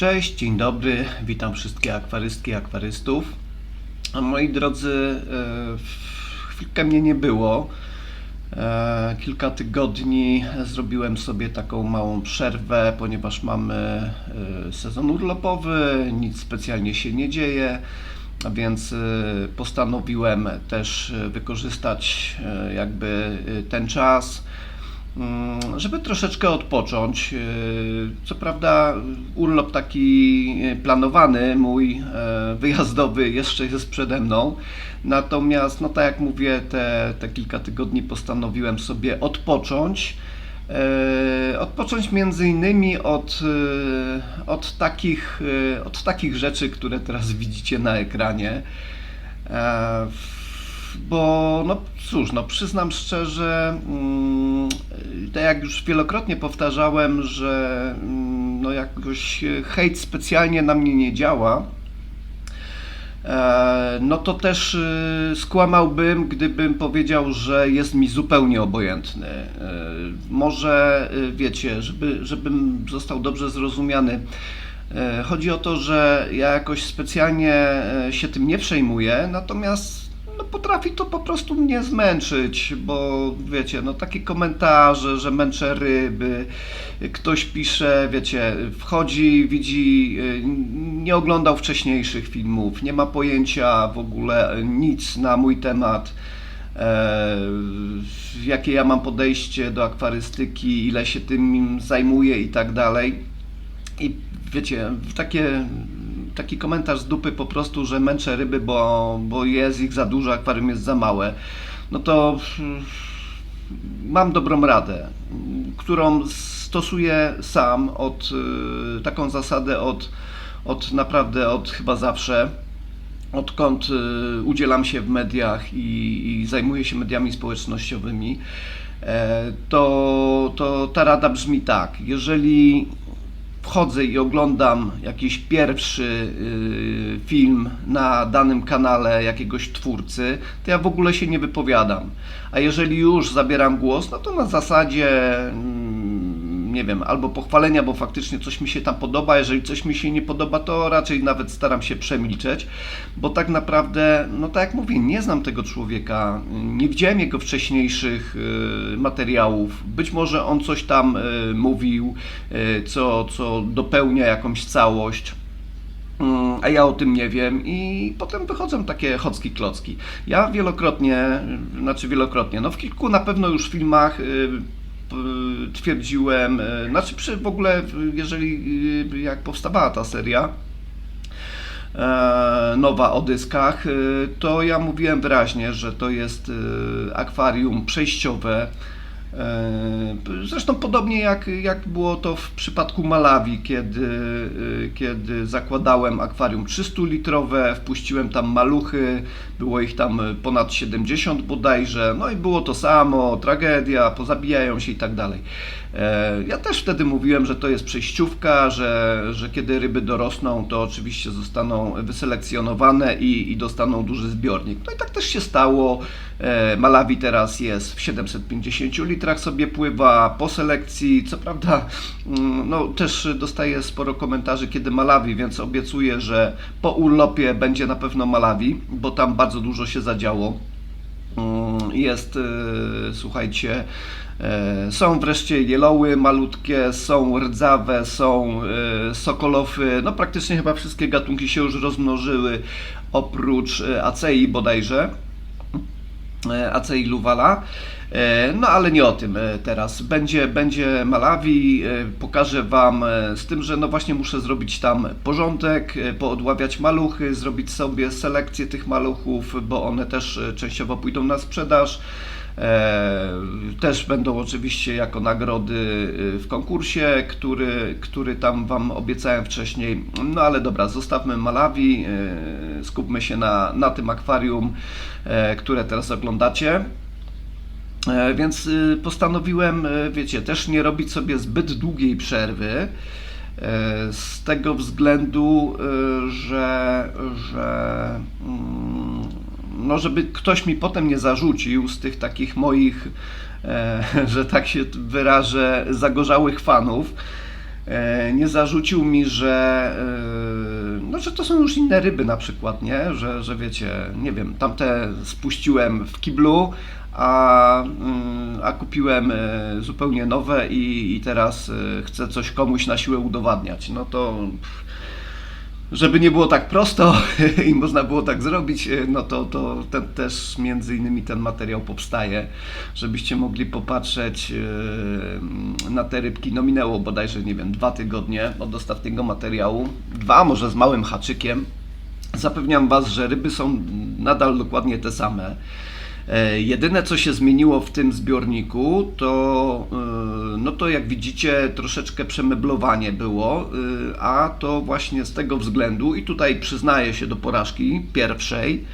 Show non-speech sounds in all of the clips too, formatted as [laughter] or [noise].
Cześć, dzień dobry, witam wszystkie akwarystki i akwarystów. Moi drodzy, e, chwilkę mnie nie było. E, Kilka tygodni zrobiłem sobie taką małą przerwę, ponieważ mamy e, sezon urlopowy, nic specjalnie się nie dzieje, a więc postanowiłem też wykorzystać jakby ten czas żeby troszeczkę odpocząć. Yy, Co prawda, urlop taki e, planowany, mój e, wyjazdowy, jeszcze jest przede mną. Natomiast, no tak jak mówię, te, te kilka tygodni postanowiłem sobie odpocząć. E, Odpocząć między innymi od, od, takich, od takich rzeczy, które teraz widzicie na ekranie. Bo, no cóż, no przyznam szczerze, mm, tak jak już wielokrotnie powtarzałem, że mm, no jakoś hejt specjalnie na mnie nie działa. E, No to też e, skłamałbym, gdybym powiedział, że jest mi zupełnie obojętny. E, Może e, wiecie, żeby, żebym został dobrze zrozumiany. e, Chodzi o to, że ja jakoś specjalnie się tym nie przejmuję, natomiast no, potrafi to po prostu mnie zmęczyć, bo wiecie, no takie komentarze, że męczę ryby, ktoś pisze, wiecie, wchodzi, widzi, y, nie oglądał wcześniejszych filmów, nie ma pojęcia w ogóle nic na mój temat, e, jakie ja mam podejście do akwarystyki, ile się tym zajmuję i tak dalej. I wiecie, takie, taki komentarz z dupy po prostu, że męczę ryby, bo, bo jest ich za dużo, akwarium jest za małe. No to mm, mam dobrą radę, którą stosuję sam od y, taką zasadę od, od naprawdę od chyba zawsze. Odkąd y, udzielam się w mediach i, i zajmuję się mediami społecznościowymi, e, to, to ta rada brzmi tak. Jeżeli wchodzę i oglądam jakiś pierwszy y, film na danym kanale jakiegoś twórcy, to ja w ogóle się nie wypowiadam. A jeżeli już zabieram głos, no to na zasadzie, nie wiem, albo pochwalenia, bo faktycznie coś mi się tam podoba. Jeżeli coś mi się nie podoba, to raczej nawet staram się przemilczeć, bo tak naprawdę, no tak jak mówię, nie znam tego człowieka, nie widziałem jego wcześniejszych y, materiałów. Być może on coś tam y, mówił, y, co, co dopełnia jakąś całość. Mm, A ja o tym nie wiem i potem wychodzą takie chocki klocki. Ja wielokrotnie, znaczy wielokrotnie, no w kilku na pewno już filmach twierdziłem, y, znaczy przy w ogóle, y, jeżeli y, jak powstawała ta seria, e, nowa o dyskach, y, to ja mówiłem wyraźnie, że to jest y, akwarium przejściowe. E, Zresztą podobnie jak, jak było to w przypadku Malawi, kiedy, y, kiedy zakładałem akwarium 300-litrowe, wpuściłem tam maluchy, było ich tam ponad 70 bodajże, no i było to samo, tragedia, pozabijają się i tak dalej. E, Ja też wtedy mówiłem, że to jest przejściówka, że, że kiedy ryby dorosną, to oczywiście zostaną wyselekcjonowane i, i dostaną duży zbiornik. No i tak też się stało. E, Malawi teraz jest w 750 litrach sobie pływa po selekcji. Co prawda, mm, no, też dostaję sporo komentarzy, kiedy Malawi, więc obiecuję, że po urlopie będzie na pewno Malawi, bo tam bardzo dużo się zadziało. Mm, Jest, e, słuchajcie, e, są wreszcie jeloły malutkie, są rdzawe, są e, sokolofy, no praktycznie chyba wszystkie gatunki się już rozmnożyły, oprócz e, acei bodajże. Acei Luwala. E, No ale nie o tym e, teraz. Będzie, będzie Malawi, e, pokażę Wam z tym, że no właśnie muszę zrobić tam porządek, poodławiać maluchy, zrobić sobie selekcję tych maluchów, bo one też częściowo pójdą na sprzedaż. Też będą oczywiście jako nagrody w konkursie, który, który tam Wam obiecałem wcześniej. No ale dobra, zostawmy Malawi, skupmy się na, na tym akwarium, które teraz oglądacie. E, Więc y, postanowiłem, y, wiecie, też nie robić sobie zbyt długiej przerwy. e, Z tego względu, że, że mm, no żeby ktoś mi potem nie zarzucił z tych takich moich, e, [laughs] że tak się wyrażę, zagorzałych fanów, e, nie zarzucił mi, że, e, no, że to są już inne ryby na przykład, nie? Że, że wiecie, nie wiem, tamte spuściłem w kiblu, a, mm, a kupiłem e, zupełnie nowe i, i teraz e, chcę coś komuś na siłę udowadniać. No to pff, żeby nie było tak prosto [laughs] i można było tak zrobić, e, no to, to ten, też między innymi ten materiał powstaje, żebyście mogli popatrzeć e, na te rybki. No minęło bodajże, nie wiem, dwa tygodnie od ostatniego materiału. Dwa, może z małym haczykiem. Zapewniam Was, że ryby są nadal dokładnie te same. E, Jedyne co się zmieniło w tym zbiorniku, to, e, no to jak widzicie, troszeczkę przemeblowanie było, e, a to właśnie z tego względu, i tutaj przyznaję się do porażki pierwszej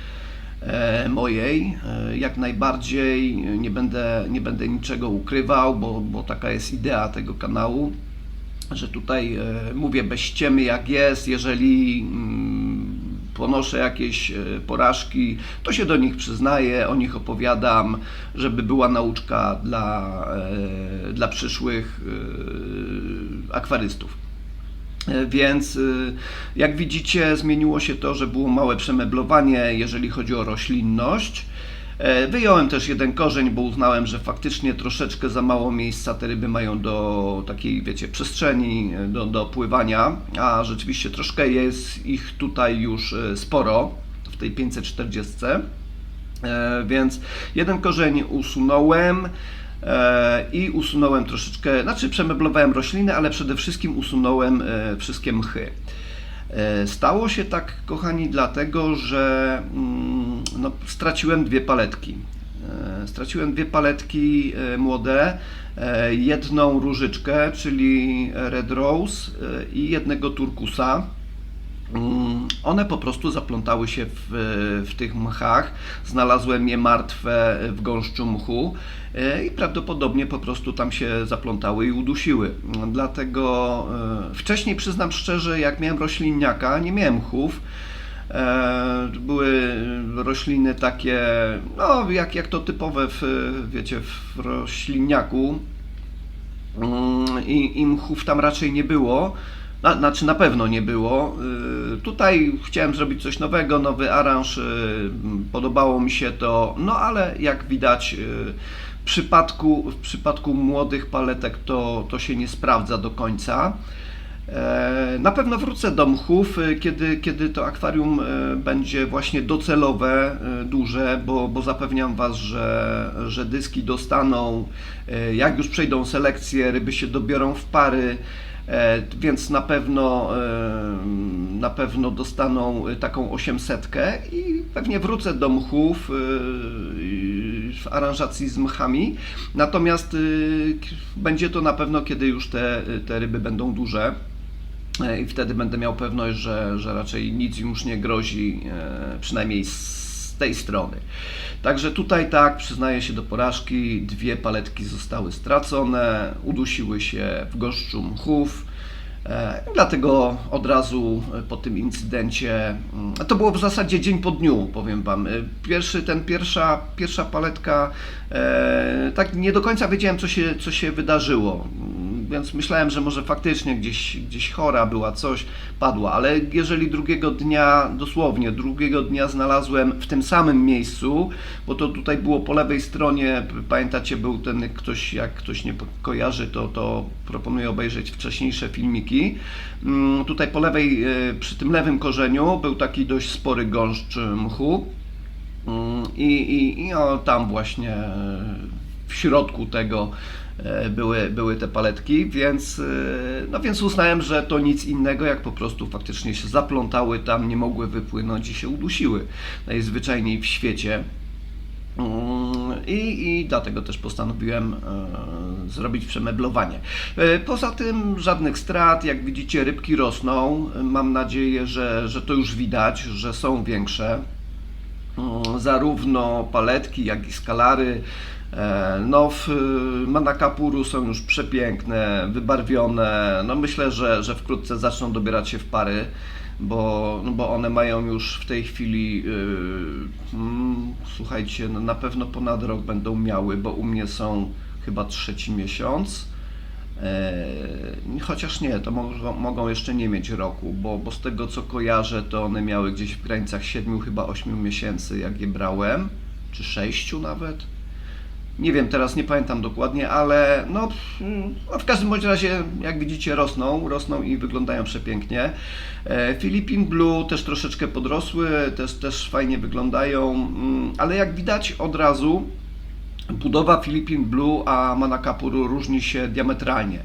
mojej, jak najbardziej nie będę, nie będę niczego ukrywał, bo, bo taka jest idea tego kanału że tutaj mówię bez ściemy jak jest, jeżeli mm, ponoszę jakieś e, porażki, to się do nich przyznaję, o nich opowiadam, żeby była nauczka dla, e, dla przyszłych e, akwarystów. Więc jak widzicie, zmieniło się to, że było małe przemeblowanie, jeżeli chodzi o roślinność. E, Wyjąłem też jeden korzeń, bo uznałem, że faktycznie troszeczkę za mało miejsca te ryby mają do takiej, wiecie, przestrzeni e, do, do pływania, a rzeczywiście troszkę jest ich tutaj już e, sporo w tej 540. E, Więc jeden korzeń usunąłem i usunąłem troszeczkę, znaczy przemeblowałem rośliny, ale przede wszystkim usunąłem wszystkie mchy. Stało się tak, kochani, dlatego, że mm, no, straciłem dwie paletki. E, Straciłem dwie paletki e, młode, e, jedną różyczkę, czyli Red Rose i jednego turkusa. Mm, One po prostu zaplątały się w, w tych mchach. Znalazłem je martwe w gąszczu mchu i prawdopodobnie po prostu tam się zaplątały i udusiły. Dlatego wcześniej przyznam szczerze, jak miałem roślinniaka, nie miałem mchów. E, Były rośliny takie, no jak, jak to typowe w, wiecie, w roślinniaku, Mm, i, i mchów tam raczej nie było. Na, znaczy na pewno nie było. Y, Tutaj chciałem zrobić coś nowego, nowy aranż. y, Podobało mi się to, no ale jak widać y, w przypadku, w przypadku młodych paletek to, to się nie sprawdza do końca. E, Na pewno wrócę do mchów, e, kiedy, kiedy to akwarium e, będzie właśnie docelowe, duże, bo, bo zapewniam Was, że, że dyski dostaną, jak już przejdą selekcję, ryby się dobiorą w pary, więc na pewno, na pewno dostaną taką 800 i pewnie wrócę do mchów w aranżacji z mchami. Natomiast będzie to na pewno, kiedy już te, te ryby będą duże. E, I wtedy będę miał pewność, że, że raczej nic już nie grozi, e, przynajmniej z tej strony. Także tutaj tak, przyznaję się do porażki. Dwie paletki zostały stracone, udusiły się w goszczu mchów. E, Dlatego od razu po tym incydencie, mm, to było w zasadzie dzień po dniu, powiem Wam. Pierwszy, ten pierwsza, pierwsza paletka, tak nie do końca wiedziałem, co się, co się wydarzyło. Więc myślałem, że może faktycznie gdzieś, gdzieś chora była, coś padła, ale jeżeli drugiego dnia, dosłownie drugiego dnia znalazłem w tym samym miejscu, bo to tutaj było po lewej stronie, pamiętacie, był ten ktoś, jak ktoś nie kojarzy, to, to proponuję obejrzeć wcześniejsze filmiki. Mm, Tutaj po lewej, e, przy tym lewym korzeniu był taki dość spory gąszcz mchu. Mm, I, i, i o, tam właśnie e, w środku tego e, były, były te paletki, więc, e, no więc uznałem, że to nic innego, jak po prostu faktycznie się zaplątały tam, nie mogły wypłynąć i się udusiły najzwyczajniej w świecie. Mm, I, I dlatego też postanowiłem e, zrobić przemeblowanie. Poza tym żadnych strat, jak widzicie rybki rosną. Mam nadzieję, że, że to już widać, że są większe. Mm, Zarówno paletki, jak i skalary. E, No, w Manakapuru są już przepiękne, wybarwione. No, myślę, że, że wkrótce zaczną dobierać się w pary, bo, no, bo one mają już w tej chwili, y, mm, słuchajcie, no, na pewno ponad rok będą miały, bo u mnie są chyba trzeci miesiąc E, Chociaż nie, to mogą, mogą jeszcze nie mieć roku, bo, bo z tego co kojarzę, to one miały gdzieś w granicach 7, chyba 8 miesięcy, jak je brałem, czy 6 nawet. Nie wiem, teraz nie pamiętam dokładnie, ale no, no w każdym bądź razie, jak widzicie, rosną, rosną i wyglądają przepięknie. E, Philippine Blue też troszeczkę podrosły, też, też fajnie wyglądają, mm, ale jak widać od razu, Budowa Philippine Blue a Manakapuru różni się diametralnie.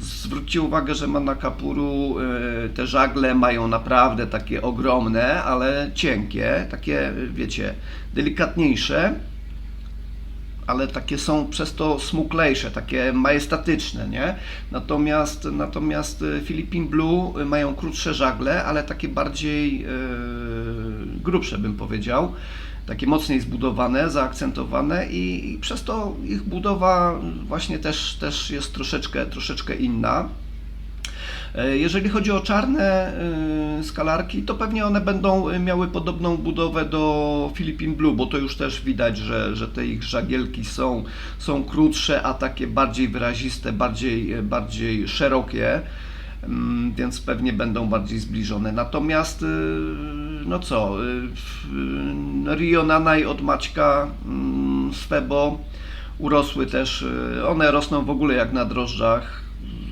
Zwróćcie uwagę, że Manakapuru y, te żagle mają naprawdę takie ogromne, ale cienkie, takie wiecie, delikatniejsze, ale takie są przez to smuklejsze, takie majestatyczne, nie? Natomiast, natomiast y, Philippine Blue y, mają krótsze żagle, ale takie bardziej yy, grubsze bym powiedział takie mocniej zbudowane, zaakcentowane i, i, przez to ich budowa właśnie też, też jest troszeczkę, troszeczkę inna. E, Jeżeli chodzi o czarne y, skalarki, to pewnie one będą miały podobną budowę do Philippine Blue, bo to już też widać, że, że te ich żagielki są, są krótsze, a takie bardziej wyraziste, bardziej, bardziej szerokie mm, więc pewnie będą bardziej zbliżone. Natomiast, no co, Rio Nanai od Maćka mm, z Febo urosły też, one rosną w ogóle jak na drożdżach.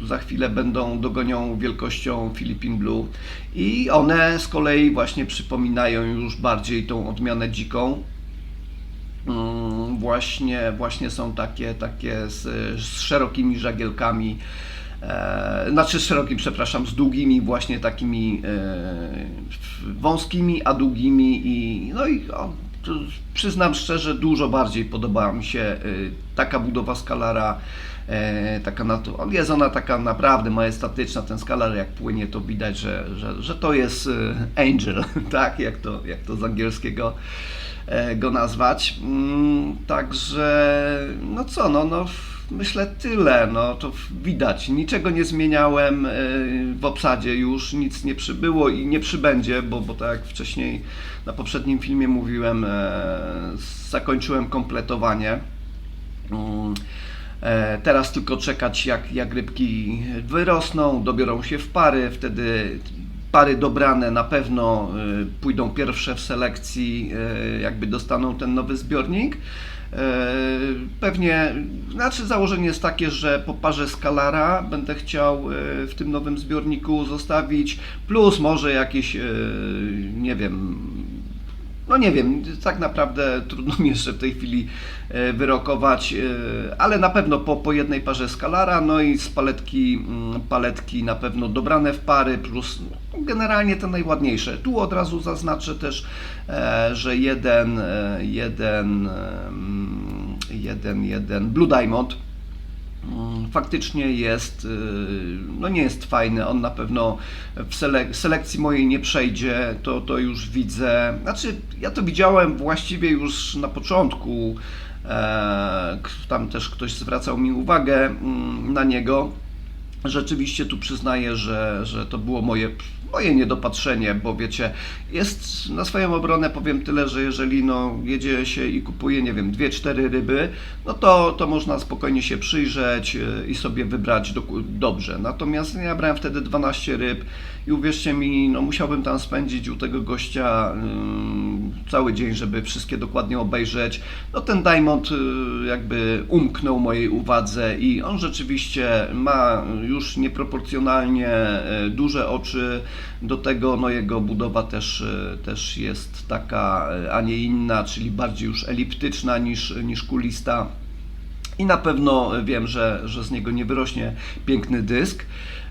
Za chwilę będą dogonią wielkością Philippine Blue i one z kolei właśnie przypominają już bardziej tą odmianę dziką. Mm, Właśnie, właśnie są takie, takie z, z szerokimi żagielkami, e, znaczy szerokim, przepraszam, z długimi właśnie takimi e, wąskimi, a długimi i no i o, przyznam szczerze, dużo bardziej podoba mi się e, taka budowa skalara, e, taka natu- jest ona taka naprawdę majestatyczna, ten skalar jak płynie to widać, że, że, że to jest e, angel, [laughs] tak, jak to, jak to z angielskiego e, go nazwać. Mm, Także, no co, no, no myślę tyle, no to widać, niczego nie zmieniałem w obsadzie już, nic nie przybyło i nie przybędzie, bo, bo tak jak wcześniej na poprzednim filmie mówiłem, zakończyłem kompletowanie. E, Teraz tylko czekać, jak, jak rybki wyrosną, dobiorą się w pary, wtedy pary dobrane na pewno y, pójdą pierwsze w selekcji, y, jakby dostaną ten nowy zbiornik. Pewnie, znaczy założenie jest takie, że po parze Scalara będę chciał w tym nowym zbiorniku zostawić, plus może jakieś, nie wiem, no nie wiem, tak naprawdę trudno mi jeszcze w tej chwili e, wyrokować, e, ale na pewno po, po jednej parze skalara, no i z paletki, mm, paletki na pewno dobrane w pary, plus no, generalnie te najładniejsze. Tu od razu zaznaczę też, e, że jeden, jeden, jeden, jeden Blue Diamond faktycznie jest, y, no nie jest fajny, on na pewno w selek- selekcji mojej nie przejdzie, to, to już widzę, znaczy ja to widziałem właściwie już na początku, e, tam też ktoś zwracał mi uwagę mm, na niego, Rzeczywiście tu przyznaję, że, że to było moje, moje niedopatrzenie, bo wiecie, jest na swoją obronę powiem tyle, że jeżeli no, jedzie się i kupuje, nie wiem, dwie, cztery ryby, no to, to można spokojnie się przyjrzeć y, i sobie wybrać do, dobrze. Natomiast ja brałem wtedy 12 ryb i uwierzcie mi, no musiałbym tam spędzić u tego gościa ym, cały dzień, żeby wszystkie dokładnie obejrzeć. No ten Diamond y, jakby umknął mojej uwadze i on rzeczywiście ma już nieproporcjonalnie e, duże oczy. Do tego no jego budowa też, e, też jest taka, e, a nie inna, czyli bardziej już eliptyczna niż, niż kulista. I na pewno wiem, że, że z niego nie wyrośnie piękny dysk,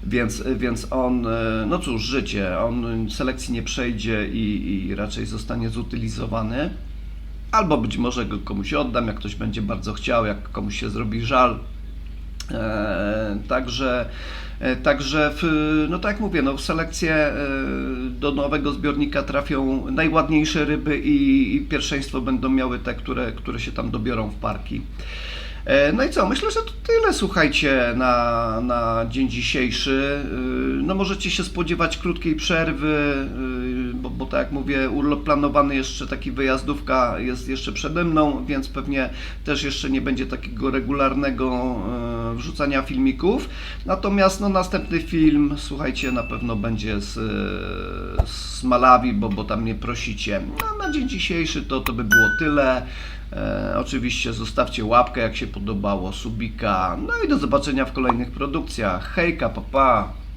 więc, więc on, no cóż, życie, on selekcji nie przejdzie i, i raczej zostanie zutylizowany. Albo być może go komuś oddam, jak ktoś będzie bardzo chciał, jak komuś się zrobi żal. E, Także, e, także w, no tak jak mówię, no w selekcję e, do nowego zbiornika trafią najładniejsze ryby i, i pierwszeństwo będą miały te, które, które się tam dobiorą w parki. E, No i co, myślę, że to tyle, słuchajcie, na, na dzień dzisiejszy. Y, No możecie się spodziewać krótkiej przerwy, y, bo, bo tak jak mówię, urlop planowany jeszcze, taki wyjazdówka jest jeszcze przede mną, więc pewnie też jeszcze nie będzie takiego regularnego e, wrzucania filmików. Natomiast no, następny film, słuchajcie, na pewno będzie z, e, z Malawi, bo, bo tam mnie prosicie. No, na dzień dzisiejszy to, to by było tyle. E, oczywiście zostawcie łapkę, jak się podobało, subika. No i do zobaczenia w kolejnych produkcjach. Hejka, papa. Pa.